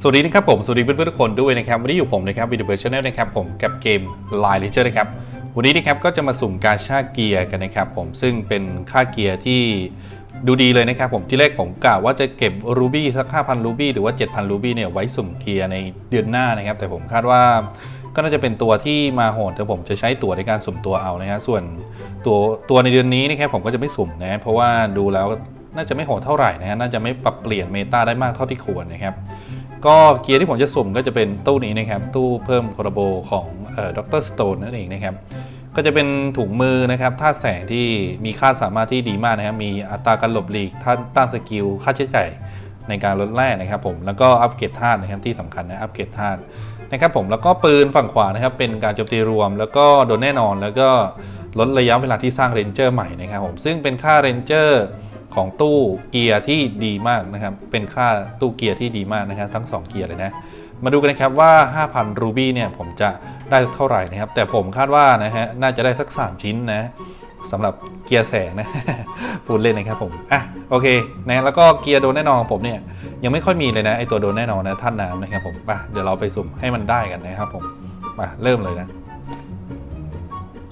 สวัสดีนะครับผม สวัสดีเพื่อนๆทุกคนด้วยนะครับ วันนี้อยู่ผมนะครับวิดีโอชแนลนะครับผมกับเกม Line Ranger นะครับวันนี้นะครับก็จะมาสุ่มกาชาเกียร์กันนะครับผมซึ่งเป็นค่าเกียร์ที่ดูดีเลยนะครับผมที่แรกผมกะว่าจะเก็บรูบี้สัก 5,000รูบี้หรือว่า 7,000รูบี้เนี่ยไว้สุ่มเกียร์ในเดือนหน้านะครับ แต่ผมคาดว่าก็น่าจะเป็นตัวที่มาโหดแต่ผมจะใช้ตัวในการสุ่มตัวเอานะฮะส่วนตัวตัวในเดือนนี้นะครับผมก็จะไม่สุ่มนะเพราะว่าดูแล้วน่าจะไม่โหดเท่าไหร่นะฮะน่าจะไม่ปรับเปลี่ยนเมตาได้มากเท่าที่ควรนะครับ ก็เกียร์ที่ผมจะสุ่มก็จะเป็นตู้นี้นะครับ ตู้เพิ่มคอร์โบของดรสโตนนั่นเองนะครับ ก็จะเป็นถุงมือนะครับท่าแสงที่มีค่าสามารถที่ดีมากนะครับ มีอัตราการหลบหลีกท่าต้านสกิล ค่าใช้จ่ายในการลดแร่นะครับผม แล้วก็อัปเกรดธาตุนะครับที่สำคัญนะ อัปเกรดธาตุนะครับผม แล้วก็ปืนฝั่งขวานะครับ เป็นการโจมตีรวม แล้วก็โดนแน่นอน แล้วก็ลดระยะเวลาที่สร้างเรนเจอร์ใหม่นะครับผม ซึ่งเป็นค่าเรนเจอร์ ของตู้เกียร์ที่ดีมากนะครับ เป็นค่าตู้เกียร์ที่ดีมากนะครับทั้ง 2 เกียร์เลยนะ มาดูกันนะครับว่า 5,000 รูบี้เนี่ยผมจะได้เท่าไหร่นะครับ แต่ผมคาดว่านะฮะน่าจะได้สัก 3 ชิ้นนะสำหรับเกียร์แสงนะพูดเล่นนะครับผมอะโอเคนะแล้วก็เกียร์โดนแน่นอนของผมเนี่ยยังไม่ค่อยมีเลยนะไอตัวโดนแน่นอนนะท่านน้ำนะครับผมไปเดี๋ยวเราไปสุ่มให้มันได้กันนะครับผมมาเริ่มเลยนะ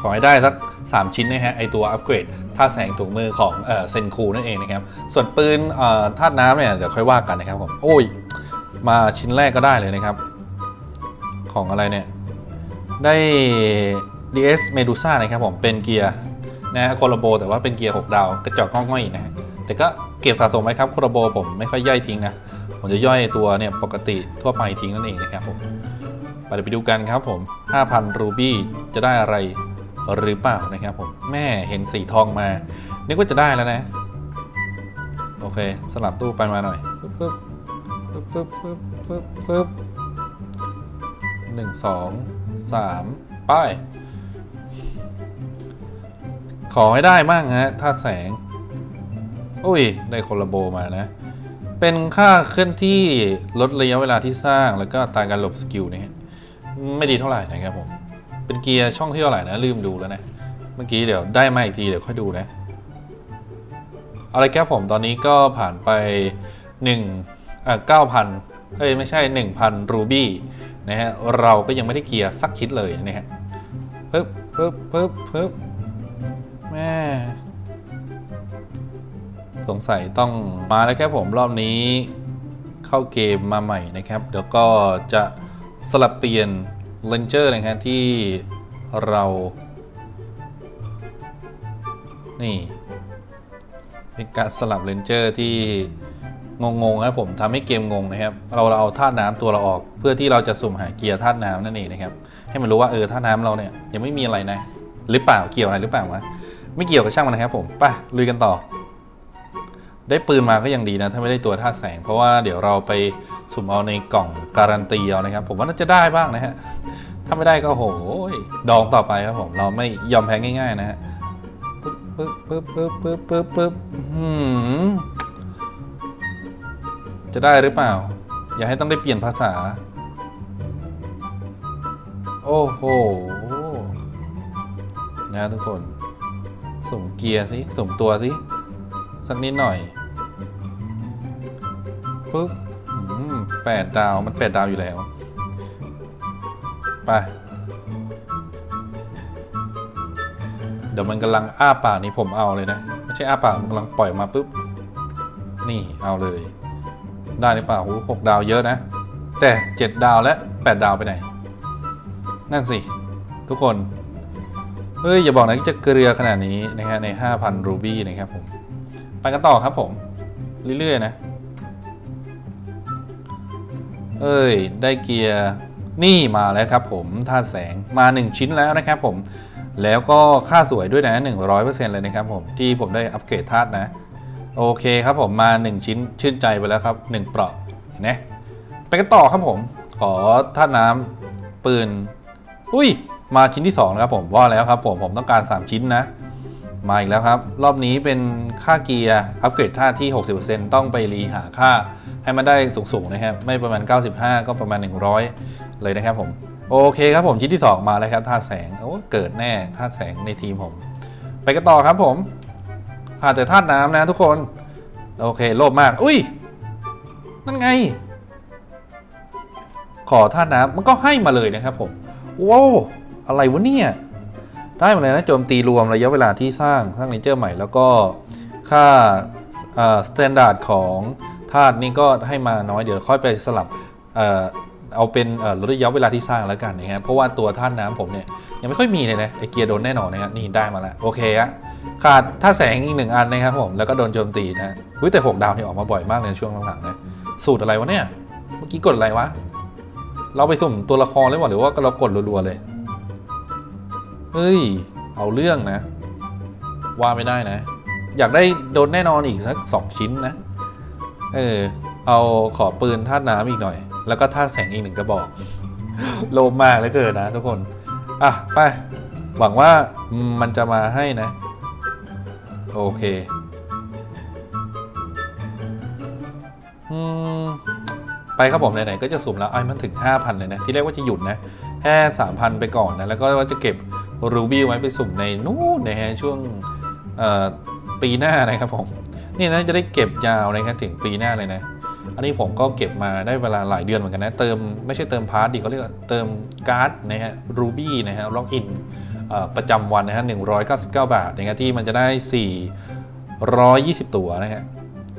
ขอให้ได้สัก 3 ชิ้นนะฮะไอตัวอัปเกรดท่าแสงถุงมือของเซนคูนั่นเองนะครับ ส่วนปืนเอ่อธาตุน้ำเนี่ยเดี๋ยวค่อยว่ากันนะครับผมโอ้ย มาชิ้นแรกก็ได้เลยนะครับ ของอะไรเนี่ย ได้ DS Medusa นะครับผมเป็นเกียร์นะฮะโคโลโบ แต่ว่าเป็นเกียร์ 6 ดาว กระจอกง่อยๆนะฮะแต่ก็เก็บสะสมไว้ครับโคโลโบผมไม่ค่อยย่อยทิ้งนะผมจะย่อยตัวเนี่ยปกติทั่วไปทิ้งนั่นเองนะครับผมไปเดี๋ยวไปดูกันครับผม 5,000 รูบี้จะได้อะไร หรือเปล่านะครับผมแม่เห็นสีทองมา นึกว่าจะได้แล้วนะ โอเค สลับตู้ไปมาหน่อยปึ๊บปึ๊บปึ๊บปึ๊บปึ๊บปึ๊บปึ๊บหนึ่งสองสามไป้ายขอให้ได้มั่งฮะถ้าแสง อุ้ย ได้โคลาโบมานะ เป็นค่าเคลื่อนที่ลดระยะเวลาที่สร้างแล้วก็ตาการหลบสกิลนี่ไม่ดีเท่าไหร่นะครับผม เป็นเกียร์ช่องที่เท่าไหร่นะลืมดูแล้วนะเมื่อกี้เดี๋ยวได้มาอีกทีเดี๋ยวค่อยดูนะเอาละครับผมตอนนี้ก็ผ่านไป1อ่า9,000เอ้ยไม่ใช่ 1,000 รูบี้นะฮะเราก็ยังไม่ได้เกียร์สักชิ้นเลยนะฮะปึ๊บปึ๊บปึ๊บปึ๊บแม่สงสัยต้องมาแล้วครับผมรอบนี้เข้าเกมมาใหม่นะครับ เดี๋ยวก็จะสลับเปลี่ยน เลนเจอร์นะครับที่เรา นี่ เป็นการสลับเลนเจอร์ที่งงๆครับผมทำให้เกมงงนะครับ เราเราเอาธาตุน้ำตัวเราออก เพื่อที่เราจะสุ่มหาเกียร์ธาตุน้ำนั่นเองนะครับ ให้มันรู้ว่าเออธาตุน้ำเราเนี่ยยังไม่มีอะไรนะ หรือเปล่าเกี่ยวอะไรหรือเปล่าวะไม่เกี่ยวกับช่างมันนะครับผมไปลุยกันต่อ ได้ปืนมาก็ยังดีนะ ถ้าไม่ได้ตัวท่าแสง เพราะว่าเดี๋ยวเราไปสุ่มเอาในกล่องการันตีเอานะครับ ผมว่าน่าจะได้บ้างนะฮะ ถ้าไม่ได้ก็โหยดองต่อไปครับผม เราไม่ยอมแพ้ง่ายๆนะฮะปึ๊บปึ๊บปึ๊บปึ๊บปึ๊บปึ๊บหืมจะได้หรือเปล่า อย่าให้ต้องได้เปลี่ยนภาษา โอ้โห นะทุกคนสุ่มเกียร์สิสุ่มตัวสิสักนิดหน่อย ปึ๊บแปดดาวมันแปดดาวอยู่แล้ว ไป เดี๋ยวมันกำลังอ้าปากนี่ผมเอาเลยนะ ไม่ใช่อ้าปากมันกำลังปล่อยออกมาปุ๊บ นี่เอาเลย ได้หรือเปล่าโหหกดาวเยอะนะ แต่เจ็ดดาวและแปดดาวไปไหน นั่นสิ ทุกคน เฮ้ย อย่าบอกนะจะเกลือขนาดนี้นะฮะใน 5,000 รูบี้นะครับผม ไปกันต่อครับผม เรื่อยๆนะ เอ้ย ได้เกียร์นี่มาแล้วครับผมท่าแสงมา 1 ชิ้นแล้วนะครับผม แล้วก็ค่าสวยด้วยนะ 100%เลยนะครับผมที่ผมได้อัปเกรดธาตุนะ โอเคครับผมมา 1 ชิ้นชื่นใจไปแล้วครับ 1 เปราะเห็นไหมไปกันต่อครับผม ขอธาตุน้ำปืน อุ้ย มาชิ้นที่2นะครับผมว่าแล้วครับผมผมต้องการ 3 ชิ้นนะ มาอีกแล้วครับ รอบนี้เป็นค่าเกียร์อัปเกรดท่าที่ 60%ต้องไปรีหาค่าให้มันได้สูงๆนะครับ ไม่ประมาณ 95 ก็ประมาณ 100 เลยนะครับผม โอเคครับผมชิ้นที่ 2 มาแล้วครับท่าแสงโอ้เกิดแน่ท่าแสงในทีมผม ไปกันต่อครับผมขาดแต่ธาตุน้ำนะทุกคน โอเคโลภมาก อุ้ย นั่นไง ขอท่าน้ำมันก็ให้มาเลยนะครับผม ว้าว อะไรวะเนี่ย ได้มาเลยนะโจมตีรวมระยะเวลาที่สร้างสร้างเลนเจอร์ใหม่ แล้วก็ค่าสแตนดาร์ดของธาตุนี่ก็ให้มาน้อยเดี๋ยวค่อยไปสลับเอาเป็นลดระยะเวลาที่สร้างแล้วกันนะครับเพราะว่าตัวธาตุน้ำผมเนี่ยยังไม่ค่อยมีเลยนะไอเกียร์โดนแน่นอนนะครับนี่ได้มาแล้วโอเคอะขาดท่าแสงอีกหนึ่งอันนะครับผมแล้วก็โดนโจมตีนะอุ้ยแต่ 6 ดาวนี่ออกมาบ่อยมากในช่วงหลังๆนะสูตรอะไรวะเนี่ยเมื่อกี้กดอะไรวะ เราไปสุ่มตัวละครเลยวะหรือว่าเรากดรัวๆเลย เฮ้ย เอาเรื่องนะ ว่าไม่ได้นะ อยากได้โดนแน่นอนอีกสักสองชิ้นนะ เออ เอาขอปืนท่าน้ำอีกหน่อย แล้วก็ท่าแสงอีกหนึ่งกระบอก โลภมากเลือเกินนะทุกคน อะ ไป หวังว่ามันจะมาให้นะ โอเค อืมไปครับผมไหนๆก็จะสุ่มแล้วไอ้มันถึง 5,000 เลยนะ ที่แรกว่าจะหยุดนะแค่3,000 ไปก่อนนะ แล้วก็ว่าจะเก็บ รูบี้ไว้ไปสุ่มในนู่นนะฮะช่วงปีหน้านะครับผมนี่นะจะได้เก็บยาวนะครับถึงปีหน้าเลยนะ อันนี้ผมก็เก็บมาได้เวลาหลายเดือนเหมือนกันนะ เติมไม่ใช่เติมพาร์ทดิเขาเรียกว่าเติมการ์ดนะฮะรูบี้นะฮะล็อกอินประจำวันนะฮะ199 บาทนะครับที่มันจะได้ 420 ตัวนะฮะ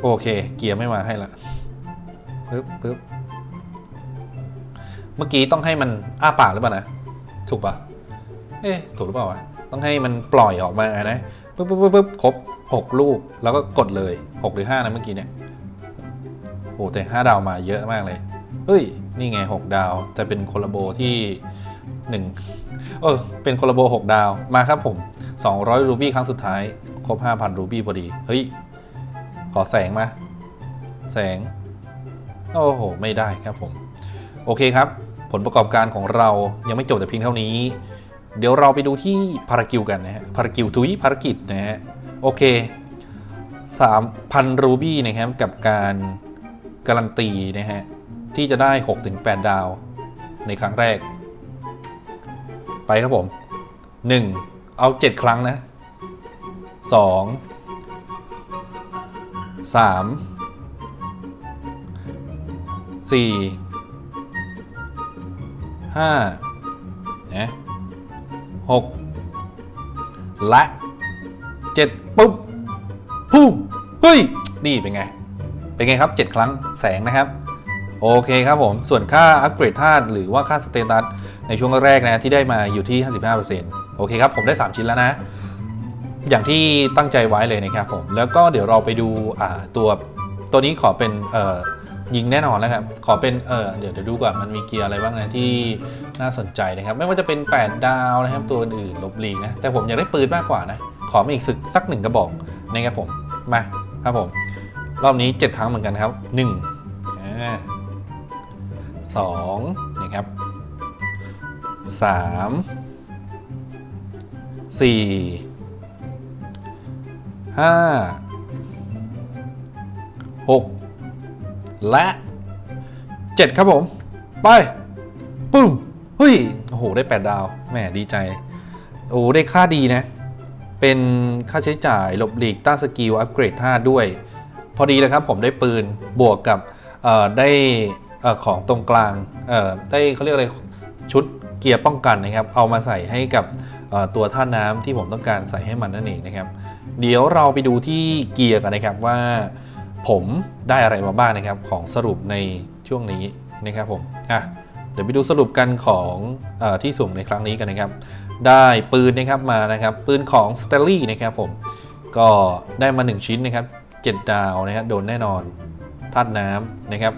โอเค เกียร์ไม่มาให้ละปึ๊บปึ๊บเมื่อกี้ต้องให้มันอ้าปากหรือเปล่านะ ถูกปะ เอ๊ะถูกหรือเปล่าวะต้องให้มันปล่อยออกมานะปึ๊บปึ๊บปึ๊บปึ๊บครบหกลูกแล้วก็กดเลยหกหรือห้านะเมื่อกี้เนี่ยโอ้แต่ห้าดาวมาเยอะมากเลย เฮ้ย นี่ไงหกดาว แต่เป็นโคลาโบที่หนึ่งเออ เป็นโคลาโบหกดาวมาครับผม 200 รูบี้ครั้งสุดท้าย ครบ 5,000 รูบี้พอดี เฮ้ย ขอแสงมา แสง โอ้โห ไม่ได้ครับผม โอเคครับ ผลประกอบการของเรายังไม่จบแต่เพียงเท่านี้ เดี๋ยวเราไปดูที่ภารกิวกันนะฮะภารกิวทุยภารกิจนะฮะโอเค 3,000 รูบี้นะครับกับการการันตีนะฮะที่จะได้ 6-8 ดาว ในครั้งแรก ไปครับผม 1 เอา 7 ครั้งนะ 2 3 4ห้านะ หกและเจ็ดปุ๊บพุ่เฮ้ย นี่เป็นไง เป็นไงครับ 7 ครั้งแสงนะครับ โอเคครับผม ส่วนค่าอัปเกรดธาตุหรือว่าค่าสเตตัสในช่วงแรกนะที่ได้มาอยู่ที่ 55%โอเคครับ ผมได้ 3 ชิ้นแล้วนะ อย่างที่ตั้งใจไว้เลยนะครับผม แล้วก็เดี๋ยวเราไปดูตัวตัวนี้ขอเป็นเอ่อ ยิงแน่นอนแล้วครับ ขอเป็นเออเดี๋ยวเดี๋ยวดูก่อนมันมีเกียร์อะไรบ้างนะที่น่าสนใจนะครับ ไม่ว่าจะเป็น 8 ดาวนะครับตัวอื่นลบลีกนะ แต่ผมอยากได้ปืนมากกว่านะ ขอมาอีกสักสักหนึ่งกระบอกนะครับผม มาครับผม รอบนี้ 7 ครั้งเหมือนกันครับ1อ่าสองนะครับสามสี่ห้าหก และ 7 ครับผม ไปปึ้มเฮ้ยโอ้โห ได้ 8 ดาวแหมดีใจ โอ้ได้ค่าดีนะ เป็นค่าใช้จ่ายหลบหลีกต้านสกิล อัปเกรดท่าด้วย พอดีเลยครับผมได้ปืนบวกกับได้ของตรงกลางได้เขาเรียกอะไรชุดเกียร์ป้องกันนะครับ เอามาใส่ให้กับตัวท่าน้ำที่ผมต้องการใส่ให้มันนั่นเองนะครับ เดี๋ยวเราไปดูที่เกียร์กันนะครับว่า ผมได้อะไรมาบ้างนะครับของสรุปในช่วงนี้นะครับผมอะเดี๋ยวไปดูสรุปกันของอที่สุ่มในครั้งนี้กันนะครับ ได้ปืนนะครับมานะครับ ปืนของ s t e l l y นะครับผมก็ได้มา 1 ชิ้นนะครับ 7 ดาวนะครับโดนแน่นอนธาตุน้ำนะครับ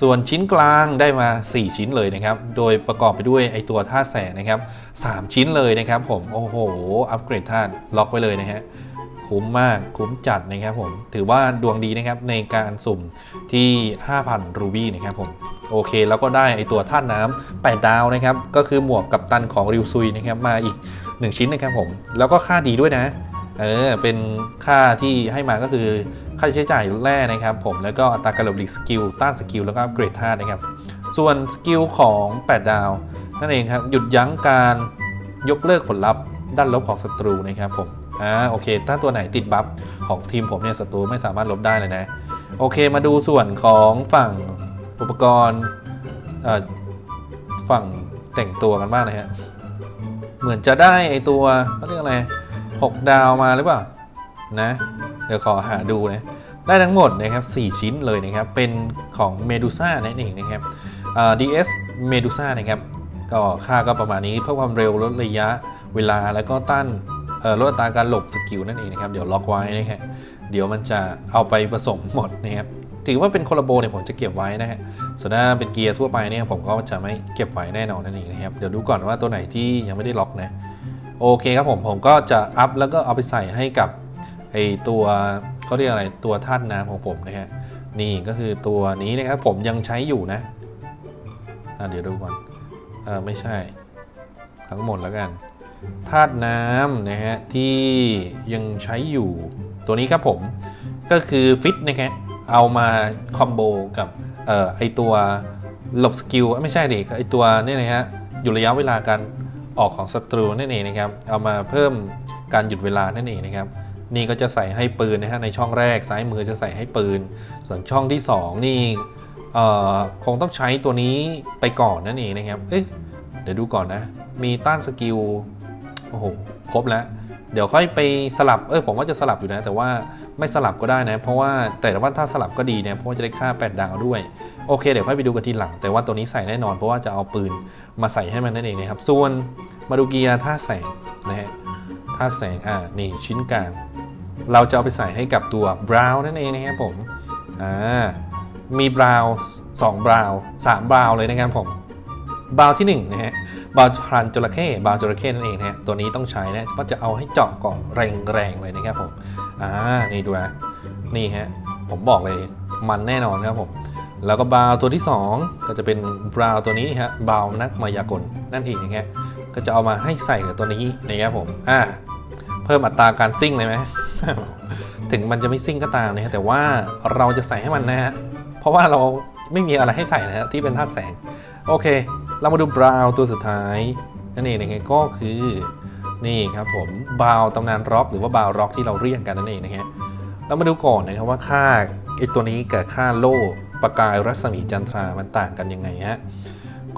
ส่วนชิ้นกลางได้มา 4 ชิ้นเลยนะครับ โดยประกอบไปด้วยไอตัวธาตุแสงนะครับ 3 ชิ้นเลยนะครับผม โอ้โห อัปเกรดธาตุล็อกไว้เลยนะฮะ คุ้มมากคุ้มจัดนะครับผมถือว่าดวงดีนะครับในการสุ่มที่ 5,000 รูบี้นะครับผมโอเค แล้วก็ได้ไอตัวท่าตุน้ำ8ดาวนะครับ ก็คือหมวกกับตันของริวซุยนะครับมาอีก 1 ชิ้นนะครับผม แล้วก็ค่าดีด้วยนะเออเป็นค่าที่ให้มาก็คือค่าใช้จ่ายแร่นะครับผมแล้วก็อัตราการหลบหลีกสกิลต้านสกิลแล้วก็อัปเกรดท่าตุนะครับ ส่วนสกิลของ 8 ดาว นั่นเองครับ หยุดยั้งการยกเลิกผลลัพธ์ด้านลบของศัตรูนะครับผม อ่าโอเค ถ้าตัวไหนติดบัฟของทีมผมเนี่ยศัตรูไม่สามารถลบได้เลยนะ โอเคมาดูส่วนของฝั่งอุปกรณ์ฝั่งแต่งตัวกันบ้างนะฮะ เหมือนจะได้ไอตัวเขาเรียกอะไรหกดาวมาหรือเปล่านะ เดี๋ยวขอหาดูนะ ได้ทั้งหมดนะครับ4ชิ้นเลยนะครับ เป็นของเมดูซ่านั่นเองนะครับอ่า DS เมดูซ่านะครับ ก็ค่าก็ประมาณนี้เพื่อความเร็วลดระยะเวลาแล้วก็ต้าน ลดอัตราการหลบสกิลนั่นเองนะครับ เดี๋ยวล็อกไว้นะฮะเดี๋ยวมันจะเอาไปผสมหมดนะครับถือว่าเป็นโคลาโบเนี่ยผมจะเก็บไว้นะฮะ ส่วนถ้าเป็นเกียร์ทั่วไปเนี่ยผมก็จะไม่เก็บไว้แน่นอนนั่นเองนะครับ เดี๋ยวดูก่อนว่าตัวไหนที่ยังไม่ได้ล็อกนะ โอเคครับผมผมก็จะอัพแล้วก็เอาไปใส่ให้กับไอตัวเขาเรียกอะไรตัวธาตุน้ำของผมนะฮะ นี่ก็คือตัวนี้นะครับผมยังใช้อยู่นะอะเดี๋ยวดูก่อน เออไม่ใช่ ทั้งหมดแล้วกัน ธาตุน้ำนะฮะที่ยังใช้อยู่ตัวนี้ครับผมก็คือฟิตนะครับเอามาคอมโบกับออไอตัวหลบสกิลไม่ใช่ดิไอตัวนี่นะฮะอยู่ระยะเวลาการออกของศัตรูนั่นเองนะครับ เอามาเพิ่มการหยุดเวลานั่นเองนะครับ นี่ก็จะใส่ให้ปืนนะฮะในช่องแรกซ้ายมือจะใส่ให้ปืน ส่วนช่องที่ 2 นี่คงต้องใช้ตัวนี้ไปก่อนนั่นเองนะครับเอ๊ะเดี๋ยวดูก่อนนะ มีต้านสกิล โอ้โหครบแล้ว เดี๋ยวค่อยไปสลับเออผมว่าจะสลับอยู่นะ แต่ว่าไม่สลับก็ได้นะ เพราะว่าแต่ว่าถ้าสลับก็ดีเนะเพราะว่าจะได้ค่า 8 ดาวด้วย โอเค เดี๋ยวค่อยไปดูกันทีหลัง แต่ว่าตัวนี้ใส่แน่นอนเพราะว่าจะเอาปืนมาใส่ให้มันนั่นเองนะครับ ส่วนมาดูเกียร์ท่าแสงนะฮะท่าแสงอ่านี่ชิ้นกลาง เราจะเอาไปใส่ให้กับตัว brown นั่นเองนะครับผมอ่ามี brown 2 brown 3 brown เลยนะครับผม brown ที่1นะฮะ brown พันจระเข้ brown จระเข้นั่นเองนะฮะตัวนี้ต้องใช้นะเพราะจะเอาให้เจาะเกาะแรงๆเลยนะครับผมอ่านี่ดูนะนี่ฮะผมบอกเลยมันแน่นอนครับผมแล้วก็บาวตัวที่ 2 ก็จะเป็นบราวตัวนี้ฮะบาวนักมายากลนั่นเองนะฮะก็จะเอามาให้ใส่กับตัวนี้นะครับผมอ่าเพิ่มอัตราการซิ่งเลยไหมถึงมันจะไม่ซิ่งก็ตามนะฮะแต่ว่าเราจะใส่ให้มันนะฮะเพราะว่าเราไม่มีอะไรให้ใส่นะฮะที่เป็นธาตุแสงโอเค เรามาดูบราวตัวสุดท้ายนั่นเองนะฮะก็คือนี่ครับผมบาวตำนานร็อกหรือว่าบาวร็อกที่เราเรียกกันนั่นเองนะฮะเรามาดูก่อนนะครับว่าค่าไอตัวนี้กับค่าโล่ประกายรัศมีจันทรามันต่างกันยังไงฮะ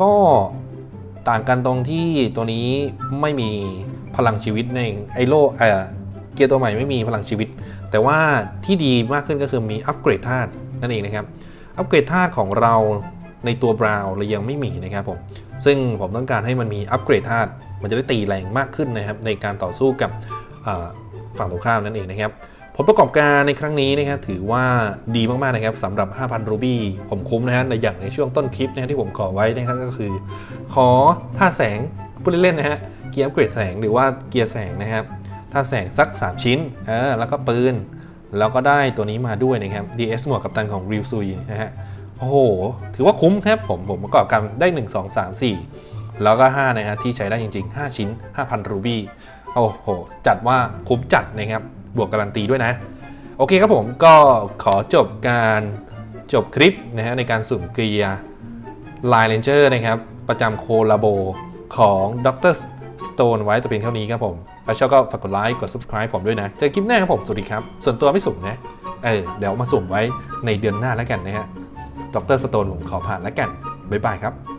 ก็ต่างกันตรงที่ตัวนี้ไม่มีพลังชีวิตในไอโล่เออเกียร์ตัวใหม่ไม่มีพลังชีวิต แต่ว่าที่ดีมากขึ้นก็คือมีอัปเกรดธาตุนั่นเองนะครับอัปเกรดธาตุของเรา ในตัวบราวน์เรายังไม่มีนะครับผม ซึ่งผมต้องการให้มันมีอัปเกรดธาตุมันจะได้ตีแรงมากขึ้นนะครับในการต่อสู้กับฝั่งตรงข้ามนั่นเองนะครับผลประกอบการในครั้งนี้นะครับถือว่าดีมากๆนะครับสำหรับ 5,000 รูบี้ผมคุ้มนะฮะในอย่างในช่วงต้นคลิปนะที่ผมขอไว้นะครับก็คือ ขอท่าแสงพูดเล่นๆนะฮะเกียร์อัปเกรดแสงหรือว่าเกียร์แสงนะครับท่าแสงสัก 3 ชิ้นเออแล้วก็ปืน แล้วก็ได้ตัวนี้มาด้วยนะครับ DS หมวกกัปตันของริวซุยนะฮะ โอ้โห ถือว่าคุ้มครับผม ผมประกอบกันได้ 1 2 3 4 แล้วก็ 5 นะฮะที่ใช้ได้จริง ๆ 5 ชิ้น 5,000 รูบี้โอ้โห จัดว่าคุ้มจัดนะครับ บวกการันตีด้วยนะ โอเคครับผมก็ขอจบการจบคลิปนะฮะในการสุ่มเกียร์ Line Ranger นะครับ ประจำโคลาโบของดร Stone ไว้แต่เพียงเท่านี้ครับผมแล้วชอบก็ฝากกดไลค์กด subscribe ผมด้วยนะ เจอคลิปหน้าครับผม สวัสดีครับ ส่วนตัวไม่สุ่มนะ เออ เดี๋ยวมาสุ่มไว้ในเดือนหน้าแล้วกันนะฮะ ดรสโตนผมขอผ่านแล้วกัน บ๊ายบายครับ